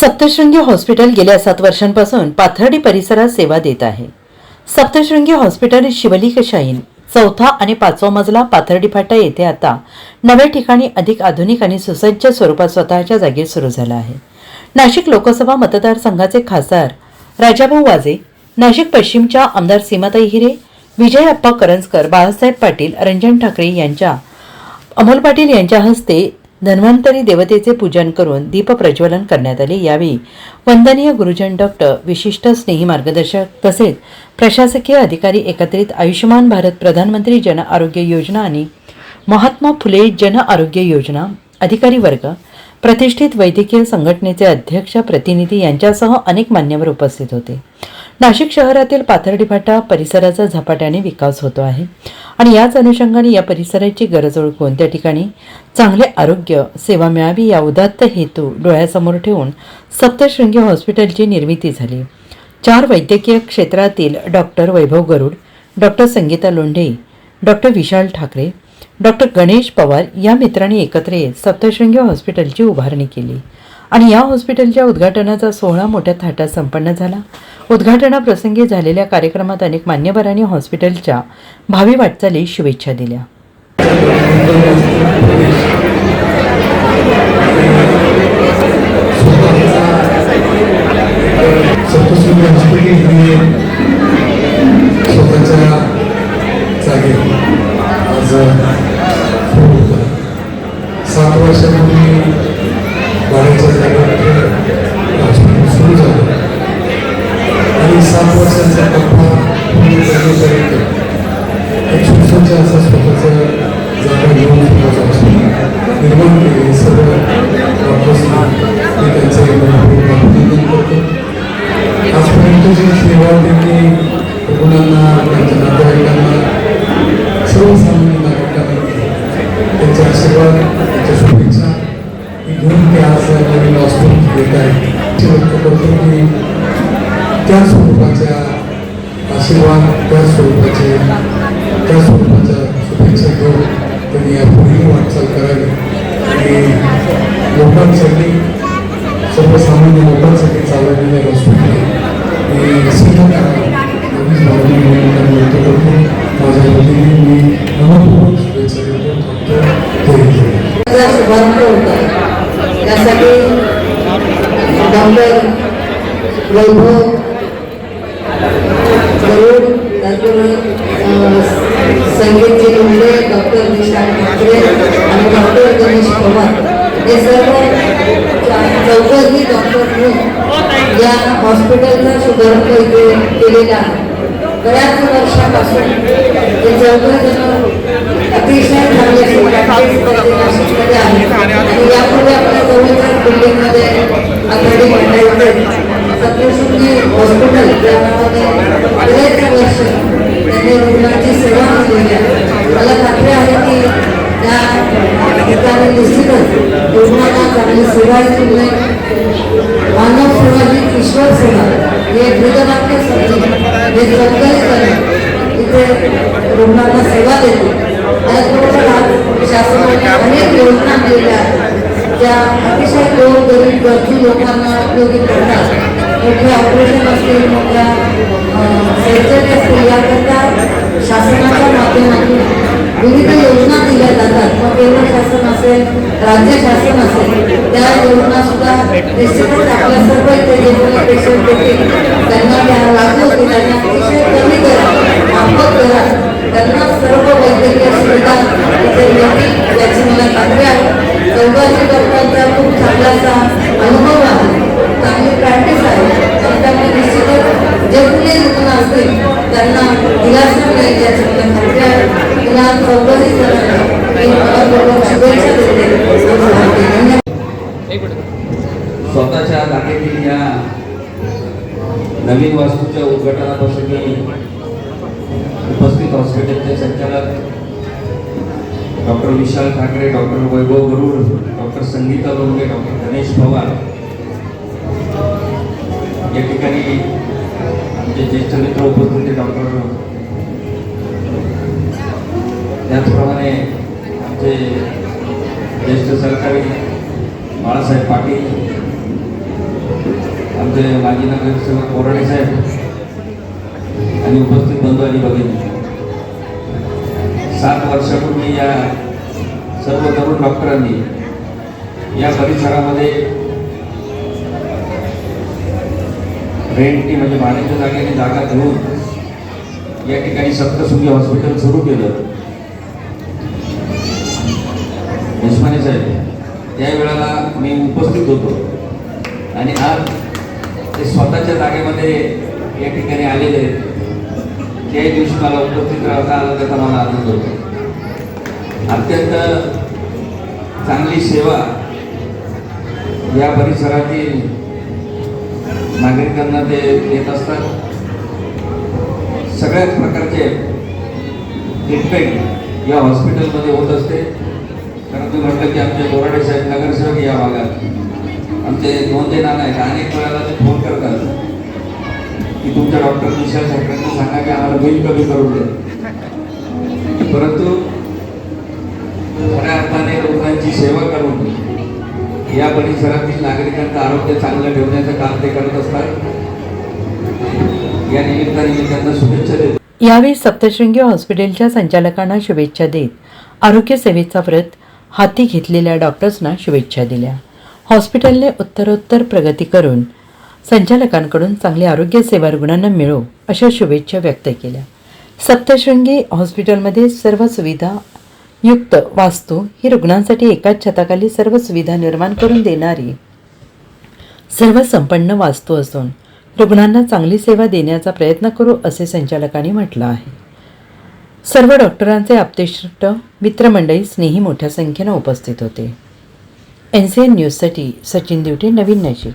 Saptashrungi hospital गेल्या सात वर्षांपासून पाथर्डी परिसरात सेवा देत आहे. सप्तशृंगी हॉस्पिटल शिवलिक शाहीन चौथा आणि पाचवा मजला पाथर्डी फाटा येथे आता नव्या ठिकाणी अधिक आधुनिक आणि सुसज्ज स्वरूपात स्वतःच्या जागी सुरू झाला आहे. नाशिक लोकसभा मतदारसंघाचे खासदार राजाभाऊ वाजे नाशिक पश्चिमच्या आमदार सीमाताई हिरे विजय अप्पा करंजकर बाळासाहेब पाटील रंजन ठाकरे यांच्या अमोल पाटील यांच्या हस्ते धन्वंतरी देवतेचे पूजन करून दीप प्रज्वलन करण्यात आले यावेळी वंदनीय गुरुजन डॉक्टर विशिष्ट स्नेही मार्गदर्शक तसेच प्रशासकीय अधिकारी एकत्रित आयुष्यमान भारत प्रधानमंत्री जन आरोग्य योजना आणि महात्मा फुले जन आरोग्य योजना अधिकारी वर्ग प्रतिष्ठित वैद्यकीय संघटनेचे अध्यक्ष प्रतिनिधी यांच्यासह अनेक मान्यवर उपस्थित होते. नाशिक शहरातील पाथर्डी फाटा परिसराचा झपाट्याने विकास होतो आहे. आणि याच अनुषंगाने या परिसराची गरज ओळखून त्या ठिकाणी चांगले आरोग्य सेवा मिळावी या उदात्त हेतू डोळ्यासमोर ठेवून सप्तशृंगी हॉस्पिटलची निर्मिती झाली. चार वैद्यकीय क्षेत्रातील doctor Vaibhav Garud doctor Sangeeta Londhe doctor Vishal Thakare doctor Ganesh Pawar या मित्रांनी एकत्र येत सप्तशृंगी हॉस्पिटलची उभारणी केली. आणि या हॉस्पिटलच्या उद्घाटनाचा सोहळा मोठ्या थाटात संपन्न झाला. उद्घाटनाप्रसंगी झालेल्या कार्यक्रमात अनेक मान्यवरांनी हॉस्पिटलच्या भावी वाटचाली शुभेच्छा दिल्या. आज सात वर्षापूर्वी त्या स्वरूपाच्या आशीर्वाद त्या स्वरूपाचे त्या स्वरूपाच्या शुभेच्छा घेऊन त्यांनी या पुढील वाटचाल करावी. आणि लोकांसाठी सर्वसामान्य लोकांसाठी चालवलेल्या हॉस्पिटल हे सिद्ध करावं एवढीच भावना म्हणून व्यक्त करतो माझ्या वतीने मी मनपूर्वक शुभेच्छा देतो. जय शुभारंभ होता. त्यासाठी डॉक्टर वैभव गरुड त्यातून अं, संगीतजी लोंढे डॉक्टर निशांत ठाकरे आणि डॉक्टर गणेश पवार हे सर्व चा- चौघही डॉक्टरनी या हॉस्पिटलचा शुभारंभ इथे केलेला आहे बऱ्याच वर्षापासून हे चौघ अतिशय चांगले नाशिकमध्ये आहेत. आणि यापूर्वी आपल्या जवळच्याच बिल्डिंगमध्ये आघाडी मंडळाचे सप्तशृंगी हॉस्पिटल या नावाने अनेक वर्ष त्यांनी रुग्णांची सेवा केलेली आहे. मला खात्री आहे की त्या ठिकाणी निश्चितच रुग्णांना चांगली सेवा दिली मानव सेवा ही ईश्वर सेवा हे वेदवाक्य समजून हे चौकही करून इथे रुग्णांना सेवा देते. त्याचबरोबर आज शासनाने अनेक योजना दिलेल्या आहेत. त्या अतिशय गोर गरीब गरजू लोकांना उपयोगी पडतात. मोठे ऑपरेशन असतील मोठ्या सर्जरी असतील याकरता शासनाच्या माध्यमातून विविध योजना दिल्या जातात. मग केंद्र शासन असेल राज्य शासन असेल त्या योजनासुद्धा निश्चितच आपल्या सर्व इथे जे कोणी पेशंट देतील त्यांना त्या लागू होतील आणि अतिशय कमी करा माफक करा. त्यांना सर्व वैद्यकीय सुविधा इथे मिळतील याची मला खात्री आहे. चौघाची डॉक्टरांचा खूप चांगला अनुभव आहे. चांगली प्रॅक्टिस आहे आणि त्यामुळे निश्चितच जे कुणी रुग्ण असतील त्यांना दिलासा मिळेल याची तुला मी मनपूर्वक शुभेच्छा देते. स्वतःच्या जागेतील या नवीन वास्तूच्या उद्घाटनाप्रसंगी उपस्थित हॉस्पिटलचे संचालक doctor Vishal Thakare doctor Vaibhav Garud doctor Sangeeta Londhe doctor Ganesh Pawar. या ठिकाणी आमचे ज्येष्ठ मित्र उपस्थित होते डॉक्टर त्याचप्रमाणे आमचे ज्येष्ठ सरकारी बाळासाहेब पाटील आमचे माजी नगरसेवक कोराडे साहेब आणि उपस्थित बंधू आणि भगिनी. सात वर्षापूर्वी या सर्व तरुण डॉक्टरांनी या परिसरामध्ये रेंटनी म्हणजे भाड्याच्या जागेने जागा घेऊन या ठिकाणी सप्तशृंगी हॉस्पिटल सुरू केलं. देशपांडे साहेब त्यावेळेला मी उपस्थित होतो. आणि आज ते स्वतःच्या जागेमध्ये या ठिकाणी आलेले आहेत. त्याही दिवशी मला उपस्थित राहता आलं त्याचा मला आनंद होतो. अत्यंत चांगली सेवा या परिसरातील नागरिकांना ते देत असतात. सगळ्याच प्रकारचे ट्रीटमेंट या हॉस्पिटलमध्ये होत असते. कारण तुम्ही म्हटलं की आमचे बोराडे साहेब नगरसेवक या भागात. आमचे दोन ते नाना आहेत. अनेक वेळेला ते फोन करतात. की तुमच्या डॉक्टर निशा साहेबांना सांगा की आम्हाला बिल कमी करून दे परंतु खऱ्या अर्थाने रुग्णांची सेवा करून या परिसरातील नागरिकांचं आरोग्य चांगलं ठेवण्याचं काम ते करत असतात. या निमित्ताने त्यांना शुभेच्छा देतो. यावेळी सप्तशृंगी हॉस्पिटलच्या संचालकांना शुभेच्छा देत आरोग्य सेवेचा व्रत हाती घेतलेल्या डॉक्टर्सना शुभेच्छा दिल्या. हॉस्पिटलने उत्तरोत्तर प्रगती करून संचालकांकडून चांगली आरोग्य सेवा रुग्णांना मिळो अशा शुभेच्छा व्यक्त केल्या. सप्तशृंगी हॉस्पिटलमध्ये सर्व सुविधा युक्त वास्तू ही रुग्णांसाठी एकाच छताखाली सर्व सुविधा निर्माण करून देणारी सर्व संपन्न वास्तू असून रुग्णांना चांगली सेवा देण्याचा प्रयत्न करू असे संचालकांनी म्हटलं आहे. सर्व डॉक्टरांचे आपतेष्ट मित्रमंडळी स्नेही मोठ्या संख्येनं उपस्थित होते. एन सी एन न्यूजसाठी सचिन दिवटे नवीन नाशिक.